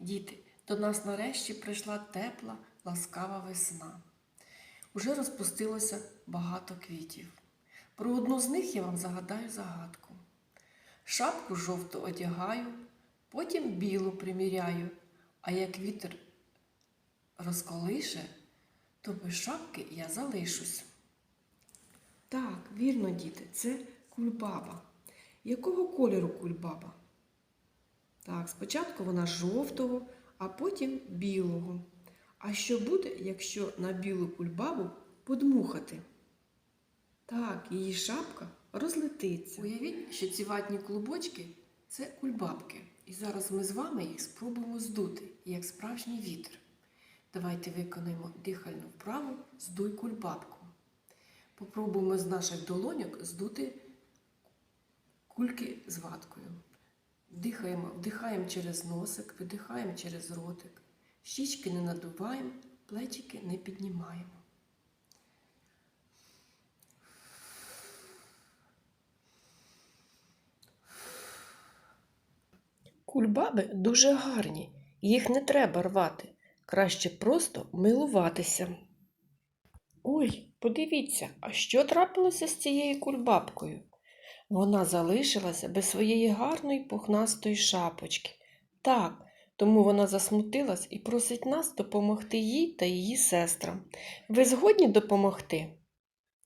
Діти, до нас нарешті прийшла тепла, ласкава весна. Уже розпустилося багато квітів. Про одну з них я вам загадаю загадку. Шапку жовту одягаю, потім білу приміряю, а як вітер розколише, то без шапки я залишусь. Так, вірно, діти, це кульбаба. Якого кольору кульбаба? Так, спочатку вона жовтого, а потім білого. А що буде, якщо на білу кульбабу подмухати? Так, її шапка розлетиться. Уявіть, що ці ватні клубочки це кульбабки. І зараз ми з вами їх спробуємо здути, як справжній вітер. Давайте виконаємо дихальну вправу здуй кульбабку. Попробуємо з наших долоньок здути кульки з ваткою. Дихаємо, вдихаємо через носик, видихаємо через ротик. Щічки не надуваємо, плечики не піднімаємо. Кульбаби дуже гарні, їх не треба рвати. Краще просто милуватися. Ой, подивіться, а що трапилося з цією кульбабкою? Вона залишилася без своєї гарної пухнастої шапочки. Так, тому вона засмутилась і просить нас допомогти їй та її сестрам. Ви згодні допомогти?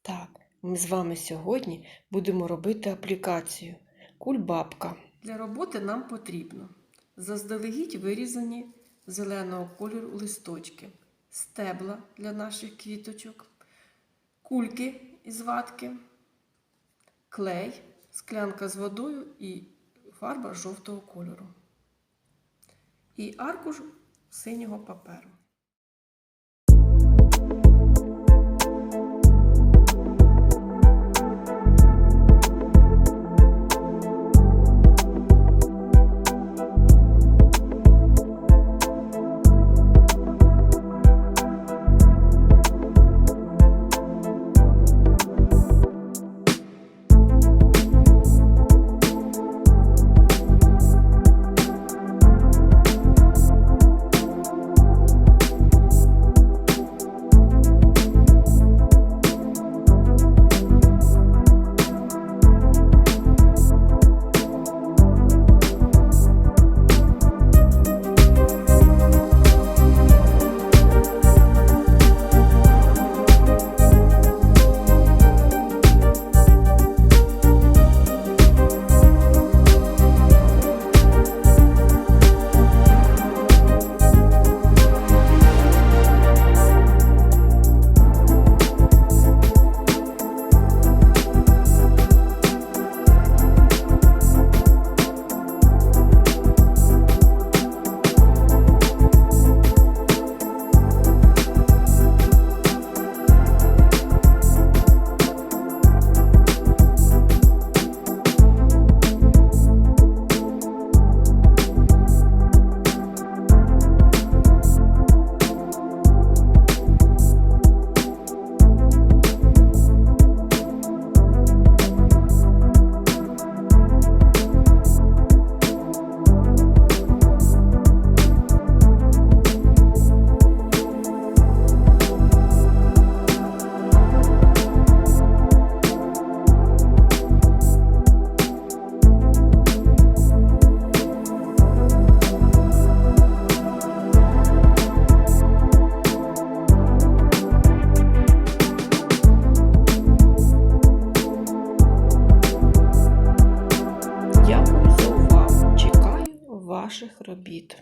Так, ми з вами сьогодні будемо робити аплікацію Кульбабка. Для роботи нам потрібно заздалегідь вирізані зеленого кольору листочки, стебла для наших квіточок, кульки із ватки, клей, склянка з водою і фарба жовтого кольору. І аркуш синього паперу. Ваших робіт.